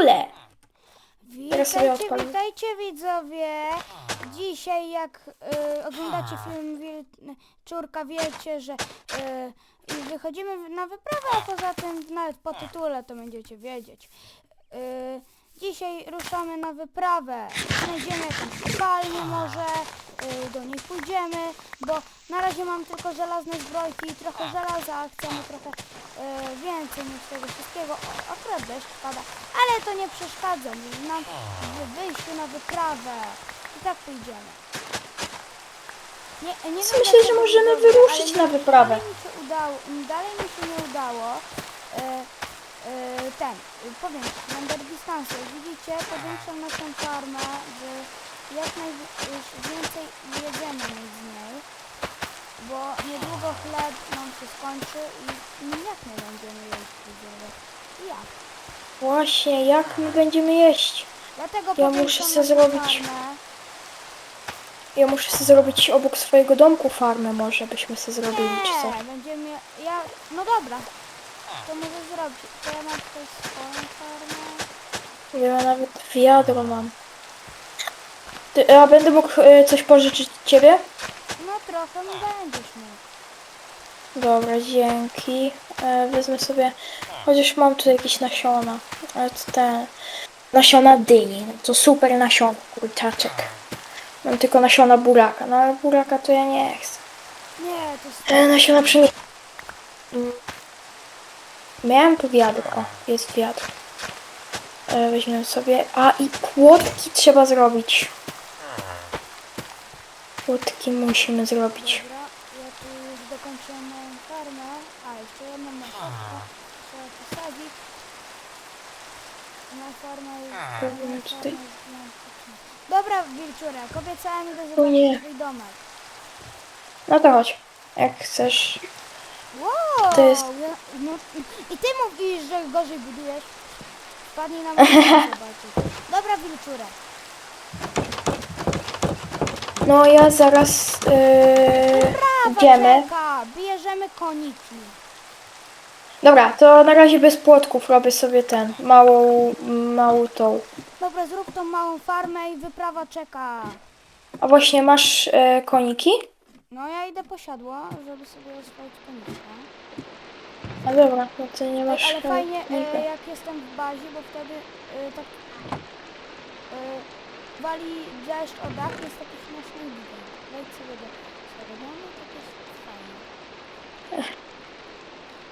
ogóle. Teraz sobie Witajcie, odpalę. witajcie widzowie. Dzisiaj jak y, oglądacie film Wilczurka wiecie, że y, i wychodzimy na wyprawę, a poza tym nawet po tytule to będziecie wiedzieć. Y, dzisiaj ruszamy na wyprawę. Znajdziemy jakąś kopalnię może, do niej pójdziemy, bo na razie mam tylko żelazne zbrojki i trochę żelaza, a chcemy trochę y, więcej niż tego wszystkiego. O, akurat deszcz pada, ale to nie przeszkadza mi nam w wyjściu na wyprawę. I tak pójdziemy. Nie, nie wiem, Myślę, dlaczego że możemy wyruszyć ale na wyprawę. Dalej mi się udało, dalej mi się nie udało. E, e, ten, e, powiem, distance. Jak widzicie, powiększam naszą farmę, że jak najwięcej jedziemy z niej, bo niedługo chleb nam się skończy i jak my będziemy jeść widzowie? I jak? Właśnie, jak my będziemy jeść? Dlatego Ja muszę sobie zrobić- farmę. Ja muszę sobie zrobić obok swojego domku farmę może, byśmy sobie zrobili, czy co? Nie, będziemy, ja, no dobra, to może zrobić. To ja mam tutaj swoją farmę. Ja nawet wiadro mam. Ty, a będę mógł e, coś pożyczyć od ciebie? No trochę mi będziesz mógł. Dobra, dzięki. E, wezmę sobie, chociaż mam tu jakieś nasiona. Ale to te nasiona dyni, no to super nasiona, kurczaczek. Mam tylko nasiona buraka, no ale buraka to ja nie chcę. Nie, to jest... E, nasiona pszenicy. Miałem tu wiadro, o, jest wiadro. E, weźmiemy sobie, a i płotki trzeba zrobić. Płotki musimy zrobić. Dobra, ja tu już dokończyłem moją farmę. A, jeszcze jedną maszynkę trzeba posadzić. Jest... Moja tutaj- farma jest. Dobra, Wilczurek, obiecałem idę O zobaczyć nie. twój domek. No to chodź, jak chcesz. Wow! To jest- ja- No, I ty mówisz, że gorzej budujesz? Wpadnij na moją zobaczyć. Dobra, Wilczurek. No ja zaraz yy, idziemy. czeka, bierzemy koniki. Dobra, to na razie bez płotków robię sobie ten, małą, małą tą. Dobra, zrób tą małą farmę i wyprawa czeka. A właśnie masz e, koniki? No ja idę po siadło, żeby sobie oswoić konika. A dobra, no to nie masz ale fajnie konika. e, jak jestem w bazie, bo wtedy e, tak wali deszcz o dach, jest taki śmieszny widok. Wejdź sobie do domu, to jest fajnie.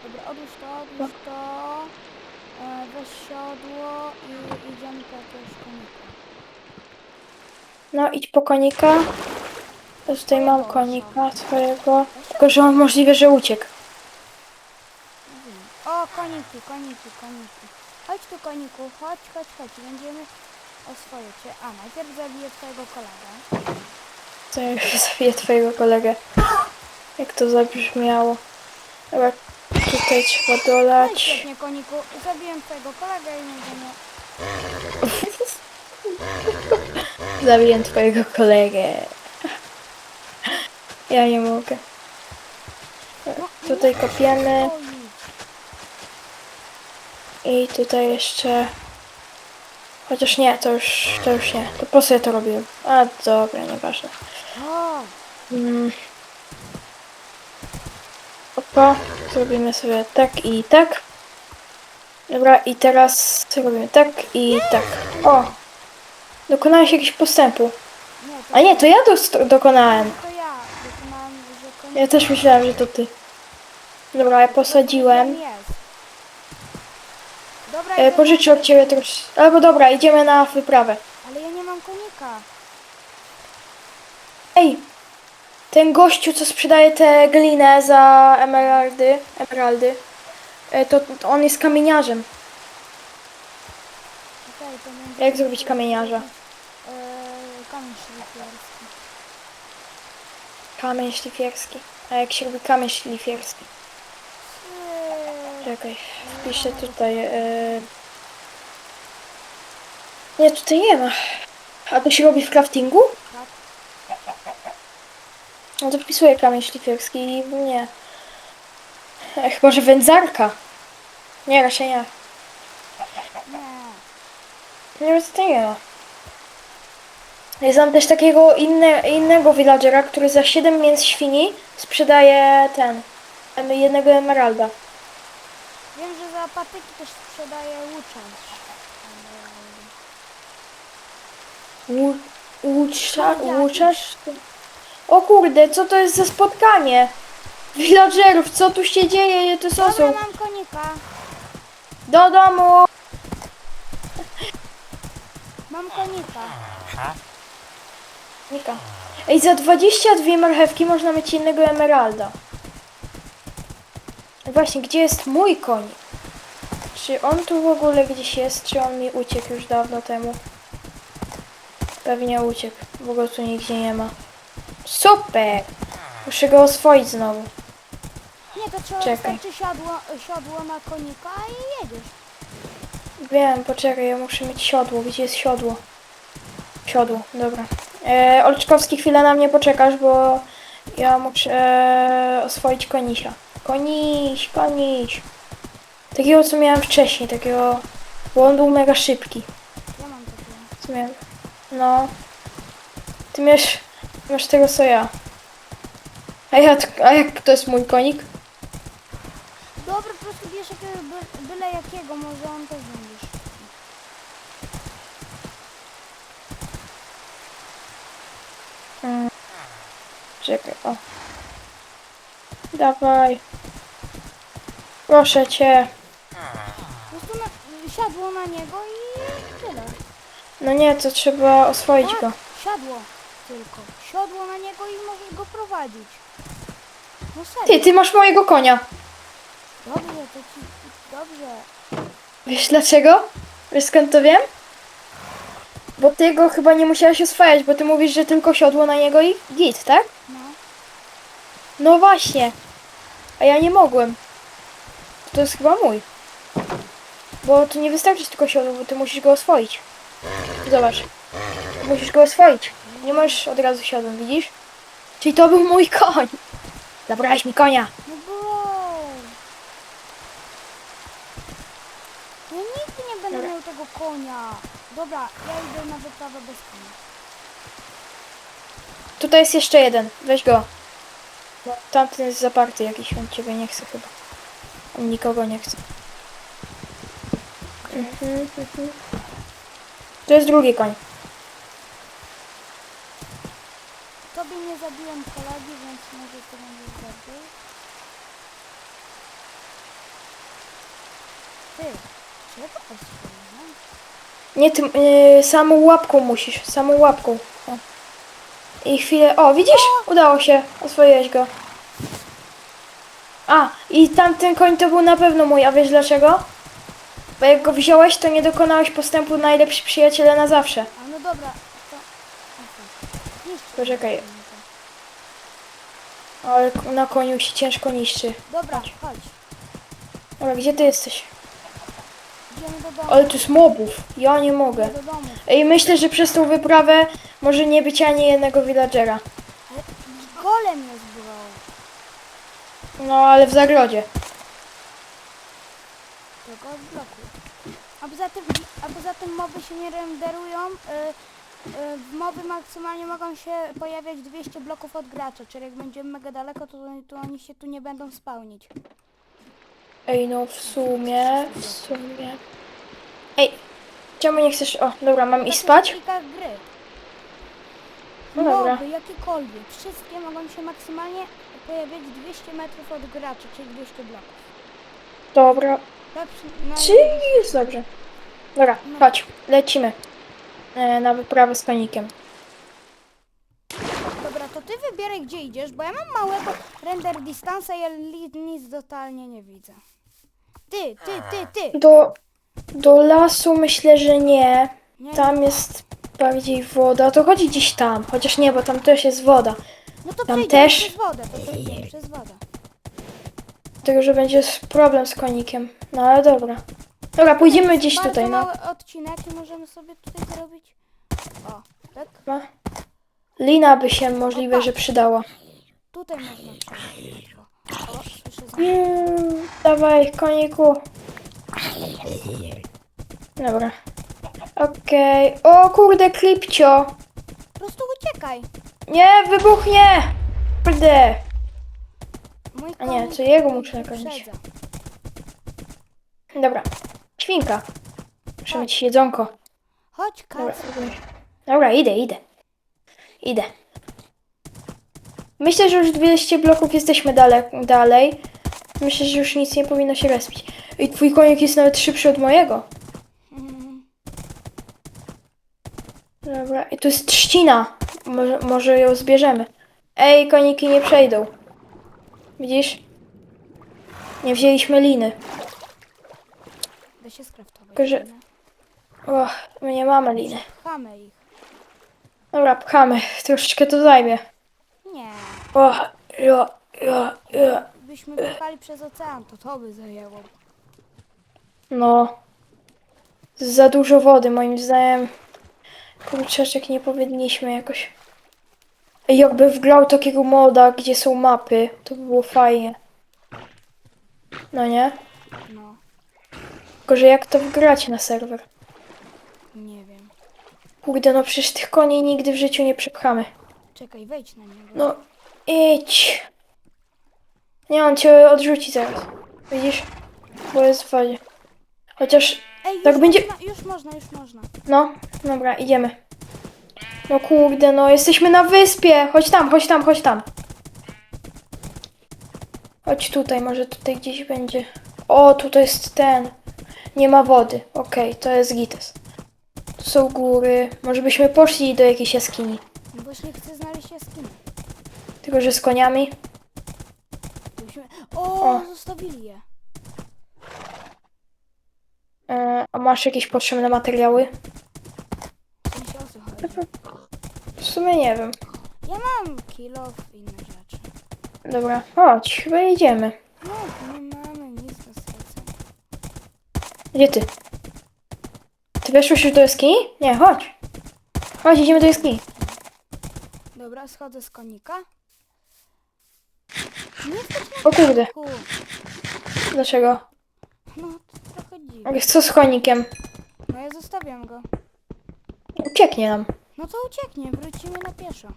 Dobra, odłóż to, odłóż to, e, weź siodło i idziemy po jakiegoś konika. No idź po konika. Ja tutaj mam konika swojego. Tylko, że on możliwe, że uciekł. O, koniki, koniki, koniki. Chodź tu, koniku, chodź, chodź, chodź. Będziemy oswoić cię. A, najpierw zabiję twojego kolegę. To ja już zabiję twojego kolegę. Jak to zabrzmiało. Dobra, tutaj trzeba No i dolać. świetnie, koniku. Zabiłem twojego kolegę i będziemy... Zabiję twojego kolegę. Ja nie mogę. No, Tutaj nie kopiemy. stoić. I tutaj jeszcze... Chociaż nie, to już, to już nie. To po co ja to robiłem? A dobra, nieważne. Mm. Opa, zrobimy sobie tak i tak. Dobra, i teraz robimy tak i tak. O! Dokonałeś jakiegoś postępu. A nie, to ja dokonałem. to ja. Dokonałem. Ja też myślałem, że to ty. Dobra, ja posadziłem. E, od ciebie trosz... Albo dobra, idziemy na wyprawę. Ale ja nie mam konika. Ej! Ten gościu, co sprzedaje tę glinę za emeraldy, emeraldy, e, to, to on jest kamieniarzem. Okej, to będzie... Jak zrobić kamieniarza? E, kamień szlifierski. Kamień szlifierski. A jak się robi kamień szlifierski? Eee, Czekaj, wpiszę tutaj. E... Nie, tutaj nie ma. A to się robi w craftingu? No to wpisuję kamień szlifierski i nie. E, chyba, że wędzarka. Nie, raczej nie. Nie. Wiem, co to nie ma. Ja znam też takiego inne, innego villagera, który za 7 mięs świni sprzedaje ten, jednego emeralda. Za patyki też sprzedaje łuczarz. Łu- Łucza, No, jak? łuczarz? O kurde, co to jest za spotkanie? Villagerów, co tu się dzieje? To Dobra, są? mam konika. Do domu! Mam konika. Nika. Ej, za 22 marchewki można mieć jednego emeralda. Właśnie, gdzie jest mój koń? Czy on tu w ogóle gdzieś jest, czy on mi uciekł już dawno temu? Pewnie uciekł, bo go tu nigdzie nie ma. Super! Muszę go oswoić znowu. Nie, to trzeba Czekaj. wystarczy siodło, siodło na konika i jedziesz. Wiem, poczekaj, ja muszę mieć siodło. Gdzie jest siodło? Siodło, dobra. E, Olczkowski, chwilę na mnie poczekasz, bo ja muszę e, oswoić konisia. Koniś, koniś. Takiego, co miałem wcześniej, takiego... Bo on był mega szybki. Ja mam takiego. Co miałem? No. Ty masz, masz tego, co ja. A, ja, a jak to jest mój konik? Dobra, po prostu bierz jakiego, by, byle jakiego, może on też będziesz. Mm. Czekaj, o. Dawaj. Proszę cię. Siadło na niego i tyle. No nie, to trzeba oswoić Tak, go. Siadło tylko. Siodło na niego i możesz go prowadzić. No Ty, serio. ty masz mojego konia. Dobrze, to ci... Dobrze. Wiesz dlaczego? Wiesz skąd to wiem? Bo ty go chyba nie musiałaś oswajać, bo ty mówisz, że tylko siodło na niego i git, tak? No. No właśnie. A ja nie mogłem. To jest chyba mój. Bo tu nie wystarczy tylko siodło, bo ty musisz go oswoić. Zobacz. Musisz go oswoić. Nie możesz od razu siodłem, widzisz? Czyli to był mój koń. Zabrałeś mi konia. No. Ja nigdy nie będę Dobra. miał tego konia. Dobra, ja idę na wyprawę bez konia. Tutaj jest jeszcze jeden. Weź go. Tamten jest zaparty jakiś, on ciebie nie chce chyba. On nikogo nie chce. To jest drugi koń. Tobie nie zabiłem kolegi, więc może to będzie bardziej. Ty, czego fajne? Nie tym, yy, samą łapką musisz, samą łapką. O. I chwilę, o widzisz? Udało się, oswoiłeś go. A, i tamten koń to był na pewno mój, a wiesz dlaczego? Bo jak go wziąłeś, to nie dokonałeś postępu najlepsi przyjaciele na zawsze. A no dobra, to... Niszczy. Poczekaj. Ale na koniu się ciężko niszczy. Dobra, chodź. Dobra, gdzie ty jesteś? Idziemy do domu. Ale tu jest mobów. Ja nie mogę. Idziemy do domu. Ej, myślę, że przez tą wyprawę może nie być ani jednego villagera. Ale Golem jest bro. No, ale w zagrodzie. Tylko od bloku. Poza tym, a poza tym moby się nie renderują. Y, y, moby maksymalnie mogą się pojawiać 200 bloków od gracza, czyli jak będziemy mega daleko, to, to oni się tu nie będą spełnić. Ej, no w sumie, w sumie. Ej, czemu nie chcesz... O, dobra, mam iść spać? Kilka gry. No dobra. Moby, jakiekolwiek, wszystkie mogą się maksymalnie pojawiać 200 metrów od gracza, czyli 200 bloków. Dobra, przy- no, czyli jest dobrze. Dobra, chodź, lecimy. E, na wyprawę z konikiem. Dobra, to ty wybieraj gdzie idziesz, bo ja mam małego render dystansa i ja li- nic totalnie nie widzę. Ty, ty, ty, ty! Do, do lasu myślę, że nie. Nie, Tam jest bardziej woda. To chodzi gdzieś tam. Chociaż nie, bo tam też jest woda. no to tam przejdziemy też? przez wodę, to przejdziemy przez wodę. Tego, że będzie s- problem z konikiem. No ale dobra. Dobra, pójdziemy gdzieś Bardzo tutaj, no. mały odcinek i możemy sobie tutaj zrobić. O, tak? no. Lina by się możliwe, że przydała. Tutaj można przejść. O, o, słyszę za... Mm, dawaj, koniku. Dobra. Okej. O kurde, klipcio. Po prostu uciekaj. Nie, wybuchnie! Kurde. Mój A nie, konik to jego muszę wyprzedza. Dobra. Świnka. Muszę mieć jedzonko. Chodź, Dobra, Kac. Dobra, idę, idę. Idę. Myślę, że już 200 bloków jesteśmy dale, dalej. Myślę, że już nic nie powinno się respić. I twój konik jest nawet szybszy od mojego. Mm, Dobra, i tu jest trzcina. Może, może ją zbierzemy. Ej, koniki nie przejdą. Widzisz? Nie wzięliśmy liny. Się skraftować. Tylko, że-? Och, my nie mamy liny. Pchamy ich. Dobra, pchamy. Troszeczkę to zajmie. Nie. O, ja, ja, ja. Byśmy pchali przez ocean, to to by zajęło. No. Za dużo wody, moim zdaniem. Kurczaczek nie powinniśmy jakoś. Ej, Jakby wgrał takiego moda, gdzie są mapy, to by było fajnie. No nie? No, Tylko, że jak to wgrać na serwer? nie wiem. Kurde, no przecież tych koni nigdy w życiu nie przepchamy. Czekaj, wejdź na niego. No, idź. Nie, on cię odrzuci zaraz. Widzisz? Bo jest w wodzie. Chociaż, Ej, już tak będzie- Można, już można, już można. no, dobra, idziemy. No kurde, no jesteśmy na wyspie. Chodź tam, chodź tam, chodź tam. Chodź tutaj, może tutaj gdzieś będzie. O, tutaj jest ten. Nie ma wody. Okej, to jest gites. Tu są góry. Może byśmy poszli do jakiejś jaskini. No Właśnie chcę znaleźć jaskinię. Tylko, że z koniami. Musimy... O, O. zostawili je. E, a masz jakieś potrzebne materiały? W sensie o co chodzi. W sumie nie wiem. Ja mam kilo i inne rzeczy. Dobra, chodź, chyba jedziemy. No, nie mamy nic na stracenie. Gdzie ty? Ty weszłeś już do jaskini? Nie, chodź. Chodź, idziemy do jaskini. Dobra, schodzę z konika. Nie chcę O kurde, ku. dlaczego? No, to trochę dziwne. Ale co z konikiem? No ja zostawiam go. Ucieknie nam. No to ucieknie, wrócimy na pieszo.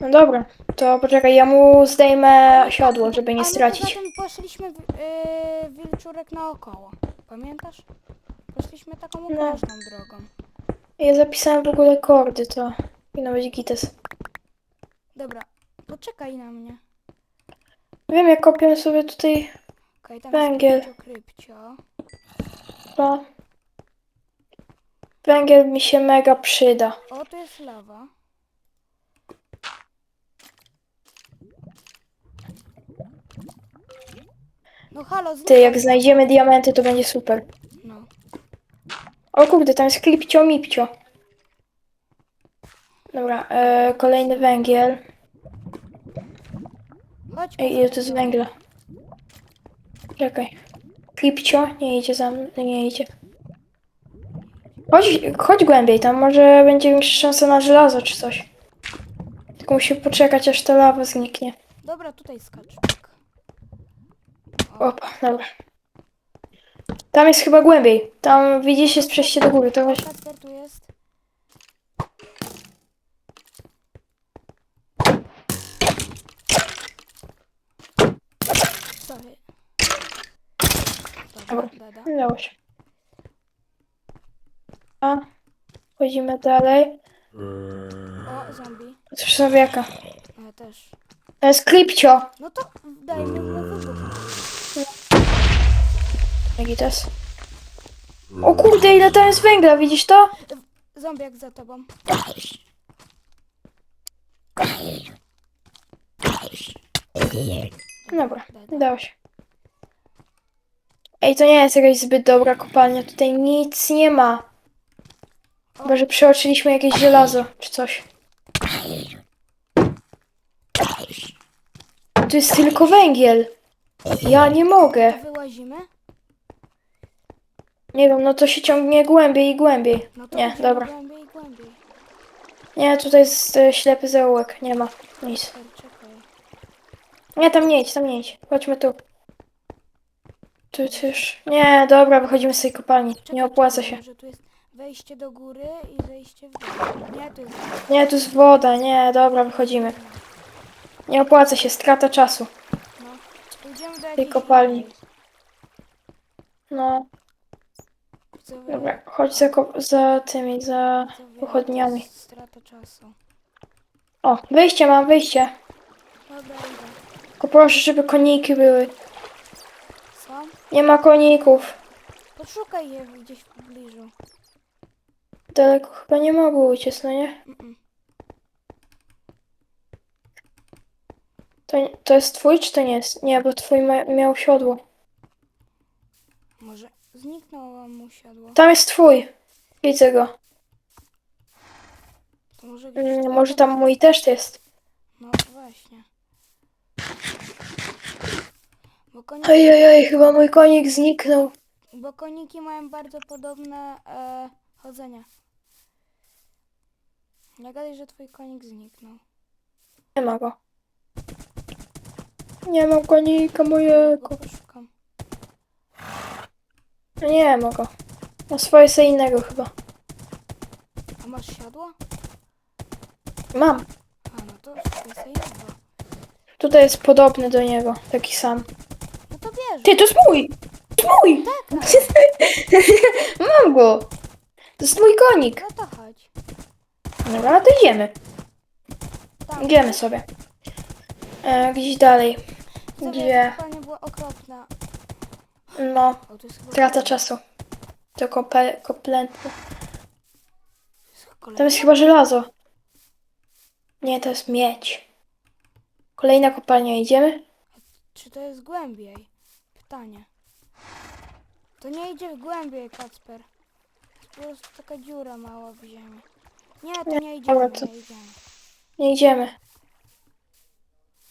No dobra, to poczekaj, ja mu zdejmę siodło, żeby nie A my stracić. poza tym poszliśmy w, yy, wilczurek naokoło. Pamiętasz? Poszliśmy taką No. okrężną drogą. Ja zapisałem w ogóle kordy, to powinno być gites. Dobra, poczekaj na mnie. Wiem, jak kopię sobie tutaj Okej, tam Węgiel. jest krypcio, krypcio. to... Węgiel mi się mega przyda. O, tu jest lawa. No halo. Ty, jak znajdziemy diamenty, to będzie super. No. O kurde, tam jest klipcio mipcio. Dobra, e, kolejny węgiel. Chodź, Ej, ile to jest węgla? Czekaj. Klipcio? Nie idzie za mną, nie idzie. Chodź, chodź głębiej, tam może będzie większa szansa na żelazo czy coś. Tylko musimy poczekać, aż ta lawa zniknie. Dobra, tutaj skacz. Opa, dobra. Tam jest chyba głębiej. Tam widzisz, jest przejście do góry. To właśnie... Kacper tu jest. Sorry. Dobra, dada. Udało się. A, chodzimy dalej. O, zombie. Cóż za wieka. Ja też. To jest klipcio. No to dajmy to jest? O kurde, ile tam jest węgla, widzisz to? Zombiak za tobą. Dobra, udało się. Ej, to nie jest jakaś zbyt dobra kopalnia. Tutaj nic nie ma. Chyba, że przeoczyliśmy jakieś żelazo czy coś. Tu jest tylko węgiel. Ja nie mogę. Wyłazimy? Nie wiem, no to się ciągnie głębiej i głębiej. No to Nie, idziemy dobra. głębiej głębiej. Nie, tutaj jest e, ślepy zaułek. Nie ma nic. Czekaj, czekaj. Nie, tam nie idź, tam nie idź. Chodźmy tu. Tu też. Nie, dobra, wychodzimy z tej kopalni. czekaj Nie opłaca czekaj, się. Może tu jest wejście do góry i zejście w dół. Nie, tu jest... Nie, tu jest woda, nie, dobra, wychodzimy. Nie opłaca się, strata czasu. No. Pójdziemy do jakiejś kopalni. No, dobra, chodź za, za tymi, za pochodniami. Strata czasu. O, wyjście mam, wyjście. Dobra, idę. Tylko proszę, żeby koniki były. Co? Nie ma koników. Poszukaj je gdzieś w pobliżu. Daleko chyba nie mogły uciec, no nie? Mm-mm. To, to jest twój, czy to nie jest? Nie, bo twój ma, miał siodło. Może zniknęło mu siodło. Tam jest twój. Widzę go. To może gdzieś Mm, może tam mój też jest. No właśnie. Bo koniki, Oj, oj, oj, chyba mój konik zniknął. bo koniki mają bardzo podobne e, chodzenie. Nie gadaj, że twój konik zniknął. Nie ma go. Nie mam konika Go mojego. poszukam. No Nie ma go. Ma swoje co innego chyba. A masz siodło? Mam. A, no to. Tutaj jest podobny do niego. Taki sam. No to bierz. Ty, to jest mój! To jest mój! Mam go! To jest mój konik. No to chodź. Dobra, to idziemy. Tam. Idziemy sobie. E, gdzieś dalej. Gdzie? kopalnia była okropna. No, O, to jest chyba... strata czasu. To kope, koplętne. To jest chyba żelazo. Nie, to jest miedź. Kolejna kopalnia, idziemy? Czy to jest głębiej? Pytanie. To nie idzie głębiej, Kacper. To jest po prostu taka dziura mała w ziemi. Nie, to Nie, idziemy, dobra, to- nie idziemy. Nie idziemy.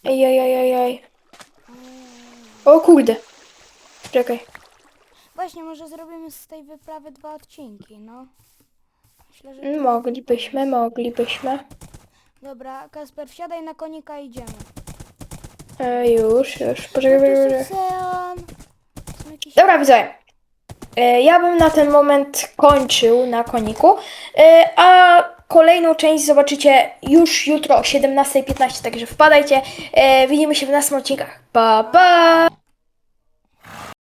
Ej, ej, ej, ej, ej. O kurde. Czekaj. Właśnie, może zrobimy z tej wyprawy dwa odcinki, no. Myślę, że... Mm, Moglibyśmy, moglibyśmy. Dobra, Kasper, wsiadaj na konika i idziemy. E, już, już. Poczekaj, poczekaj. jest ocean. Są jakieś... Dobra, widzowie. E, Ja bym na ten moment kończył na koniku, e, a kolejną część zobaczycie już jutro o 17.15, także wpadajcie. E, Widzimy się w następnych odcinkach. Pa, pa!